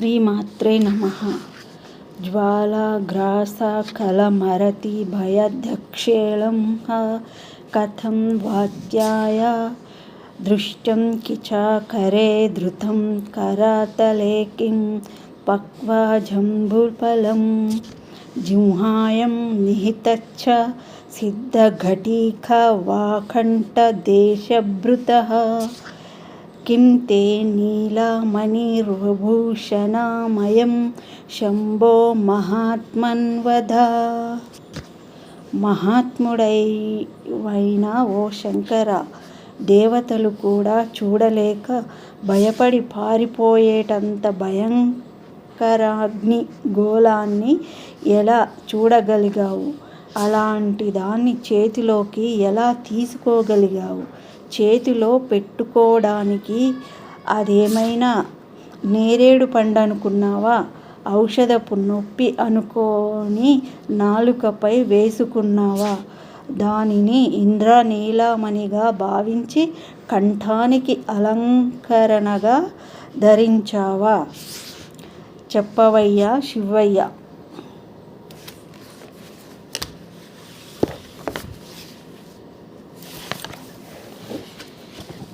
ಶ್ರೀಮಾತ್ರೇ ನಮಃ ज्वालाघ्रासाकलमरति भयध्यक्षेळं कथं वात्याय दृष्टं किचाकरे धृतं करातले किं पक्वजम्बुफलं जिह्वायं निहितच्छ सिद्धघटीखवाखण्डदेशभृतः। किं ते नीलामणिर्भूषणामयं శంభో మహాత్మన్వధ మహాత్ముడైవైన ఓ శంకర దేవతలు కూడా చూడలేక భయపడి పారిపోయేటంత భయంకరాగ్ని గోళాన్ని ఎలా చూడగలిగావు అలాంటి దాన్ని చేతిలోకి ఎలా తీసుకోగలిగావు చేతిలో పెట్టుకోవడానికి అదేమైనా నేరేడు పండు అనుకున్నావా ఔషధపు నొప్పి అనుకోని నాలుకపై వేసుకున్నావా? దానిని ఇంద్రనీలమణిగా భావించి కంఠానికి అలంకరణగా ధరించావా? చెప్పవయ్యా శివయ్య.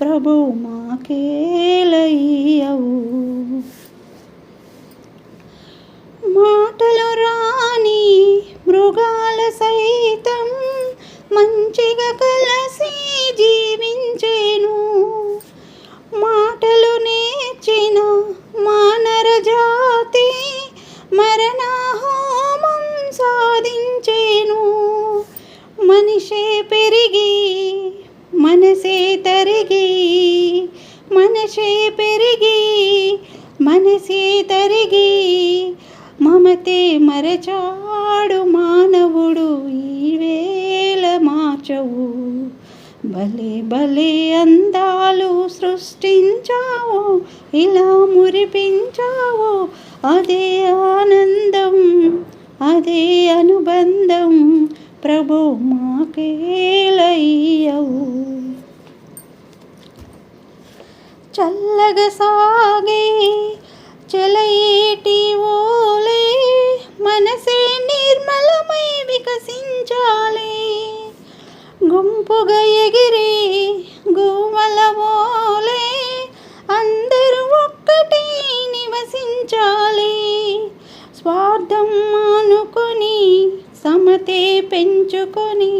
ప్రభు మాకేలయ్యవు మాటలు రాని మృగాల సైతం మంచిగా కలిసి జీవించేను. మాటలు నేర్చిన మానర జాతి మరణహోమం సాధించేను. మనిషే పెరిగి మనసే తరిగి మనసే పెరిగి మనసే తరిగి మమతే మరచాడు మానవుడు ఈవేళ మార్చవు. భలే భలే అందాలు సృష్టించావు ఇలా మురిపించావు. అదే ఆనందం అదే అనుబంధం ప్రభు మాకే సాగే చలయేటి ఓలే మనసే నిర్మలమై వికసించాలి. గుంపుగా ఎగిరే గుమల ఓలే అందరూ ఒక్కటే నివసించాలి. స్వార్థం మానుకొని సమతే పెంచుకొని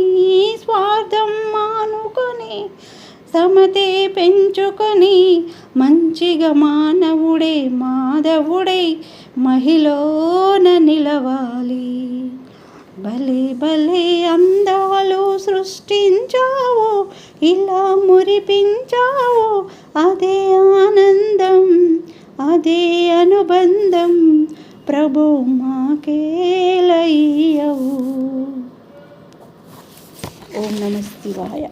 సమతే పెంచుకొని మంచిగా మానవుడే మాధవుడై మహిళన నిలవాలి. భలే భలే అందాలు సృష్టించావు ఇలా మురిపించావు. అదే ఆనందం అదే అనుబంధం ప్రభు మాకేలయ్యవు ఓం నమ శివాయ.